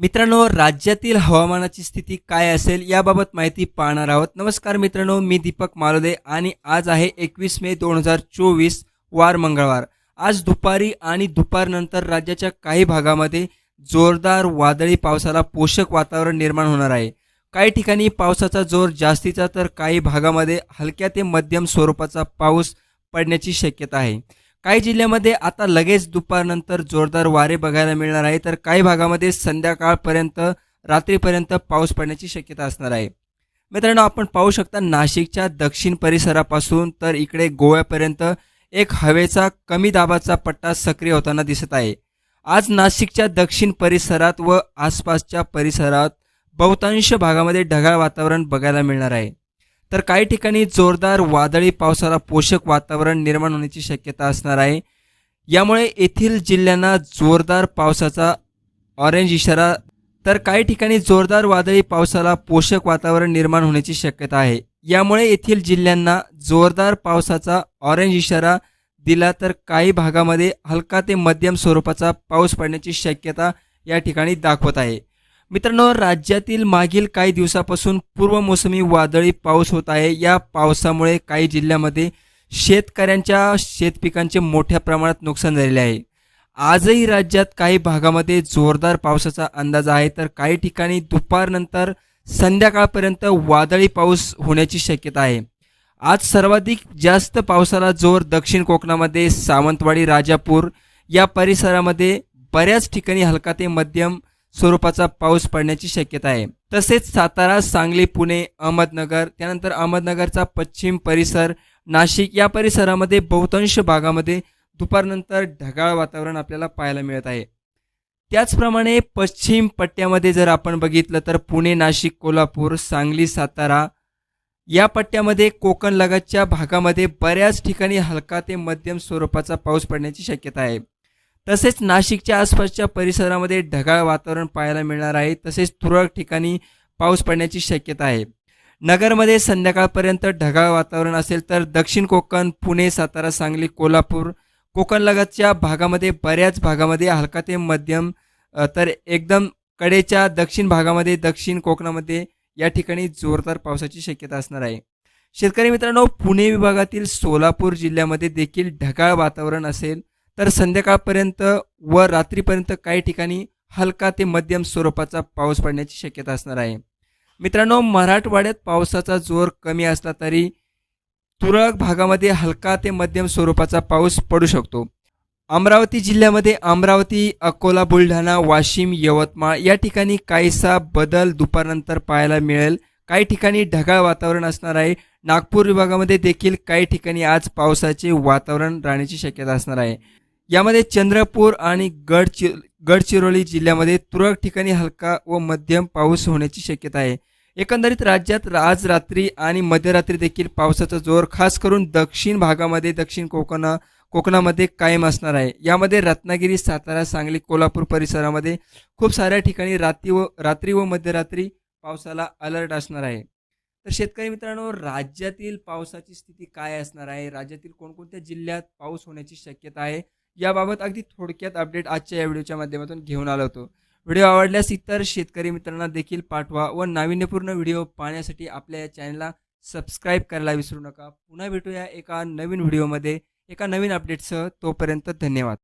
मित्रांनो राज्यातील हवामानाची स्थिती काय असेल याबाबत माहिती पाहणार आहोत. नमस्कार मित्रांनो मी दीपक मालोदे आणि आज आहे एकवीस मे दोन हजार चोवीस वार मंगळवार. आज दुपारी आणि दुपारनंतर राज्याच्या काही भागामध्ये जोरदार वादळी पावसाला पोषक वातावरण निर्माण होणार आहे. काही ठिकाणी पावसाचा जोर जास्तीचा तर काही भागामध्ये हलक्या ते मध्यम स्वरूपाचा पाऊस पडण्याची शक्यता आहे. काही जिल्ह्यामध्ये आता लगेच दुपारनंतर जोरदार वारे बघायला मिळणार आहे. तर काही भागामध्ये संध्याकाळपर्यंत रात्रीपर्यंत पाऊस पडण्याची शक्यता असणार आहे. मित्रांनो आपण पाहू शकता नाशिकच्या दक्षिण परिसरापासून तर इकडे गोव्यापर्यंत एक हवेचा कमी दाबाचा पट्टा सक्रिय होताना दिसत आहे. आज नाशिकच्या दक्षिण परिसरात व आसपासच्या परिसरात बहुतांश भागामध्ये ढगाळ वातावरण बघायला मिळणार आहे. तर काही ठिकाणी जोरदार वादळी पावसाला पोषक वातावरण निर्माण होण्याची शक्यता असणार आहे. यामुळे येथील जिल्ह्यांना जोरदार पावसाचा ऑरेंज इशारा तर काही ठिकाणी जोरदार वादळी पावसाला पोषक वातावरण निर्माण होण्याची शक्यता आहे. यामुळे येथील जिल्ह्यांना जोरदार पावसाचा ऑरेंज इशारा दिला तर काही भागामध्ये हलका ते मध्यम स्वरूपाचा पाऊस पडण्याची शक्यता या ठिकाणी दाखवत आहे. मित्रांनो राज्यातील मागील काही दिवसापासून पूर्वमोसमी वादळी पाऊस होत आहे. या पावसामुळे काही जिल्ह्यामध्ये शेतकऱ्यांच्या शेतपिकांचे मोठ्या प्रमाणात नुकसान झालेले आहे. आजही राज्यात काही भागामध्ये जोरदार पावसाचा अंदाज आहे. तर काही ठिकाणी दुपारनंतर संध्याकाळपर्यंत वादळी पाऊस होण्याची शक्यता आहे. आज सर्वाधिक जास्त पावसाला जोर दक्षिण कोकणामध्ये सावंतवाडी राजापूर या परिसरामध्ये बऱ्याच ठिकाणी हलका ते मध्यम स्वरूपाचा पाऊस पडण्याची शक्यता आहे. तसेच सातारा सांगली पुणे अहमदनगर त्यानंतर अहमदनगरचा पश्चिम परिसर नाशिक या परिसरामध्ये बहुतांश भागामध्ये दुपारनंतर ढगाळ वातावरण आपल्याला पाहायला मिळत आहे. त्याचप्रमाणे पश्चिम पट्ट्यामध्ये जर आपण बघितलं तर पुणे नाशिक कोल्हापूर सांगली सातारा या पट्ट्यामध्ये कोकण लगतच्या भागामध्ये बऱ्याच ठिकाणी हलका ते मध्यम स्वरूपाचा पाऊस पडण्याची शक्यता आहे. तसेच नाशिकच्या आसपासच्या परिसरामध्ये ढगाळ वातावरण पाहायला मिळणार आहे. तसेच तुरळक ठिकाणी पाऊस पडण्याची शक्यता आहे. नगरमध्ये संध्याकाळपर्यंत ढगाळ वातावरण असेल तर दक्षिण कोकण पुणे सातारा सांगली कोल्हापूर कोकणलगतच्या भागामध्ये बऱ्याच भागामध्ये हलका ते मध्यम तर एकदम कडेच्या दक्षिण भागामध्ये दक्षिण कोकणामध्ये या ठिकाणी जोरदार पावसाची शक्यता असणार आहे. शेतकरी मित्रांनो पुणे विभागातील सोलापूर जिल्ह्यामध्ये देखील ढगाळ वातावरण असेल. तर संध्याकाळपर्यंत व रात्रीपर्यंत काही ठिकाणी हलका ते मध्यम स्वरूपाचा पाऊस पडण्याची शक्यता असणार आहे. मित्रांनो मराठवाड्यात पावसाचा जोर कमी असला तरी तुरळक भागामध्ये हलका ते मध्यम स्वरूपाचा पाऊस पडू शकतो. अमरावती जिल्ह्यामध्ये अमरावती अकोला बुलढाणा वाशिम यवतमाळ या ठिकाणी काहीसा बदल दुपारनंतर पाहायला मिळेल. काही ठिकाणी ढगाळ वातावरण असणार आहे. नागपूर विभागामध्ये देखील काही ठिकाणी आज पावसाचे वातावरण राहण्याची शक्यता असणार आहे. यामध्ये चंद्रपूर आणि गडचि गडचिरोली जिल्ह्यामध्ये तुरळक ठिकाणी हलका व मध्यम पाऊस होण्याची शक्यता आहे. एकंदरीत राज्यात आज रात्री आणि मध्यरात्री देखील पावसाचा जोर खास करून दक्षिण भागामध्ये दक्षिण कोकण कोकणामध्ये कायम असणार आहे. यामध्ये रत्नागिरी सातारा सांगली कोल्हापूर परिसरामध्ये खूप साऱ्या ठिकाणी रात्री व रात्री व मध्यरात्री पावसाला अलर्ट असणार आहे. तर शेतकरी मित्रांनो राज्यातील पावसाची स्थिती काय असणार आहे? राज्यातील कोणकोणत्या जिल्ह्यात पाऊस होण्याची शक्यता आहे? याबाबत अगदी थोडक्यात अपडेट आजच्या या व्हिडिओच्या माध्यमातून घेऊन आलो होतो. व्हिडिओ आवडल्यास इतर शेतकरी मित्रांना देखील पाठवा व नाविन्यपूर्ण व्हिडिओ पाहण्यासाठी आपल्या या चॅनलला सबस्क्राईब करायला विसरू नका. पुन्हा भेटूया एका नवीन व्हिडिओमध्ये एका नवीन अपडेटसह तोपर्यंत धन्यवाद.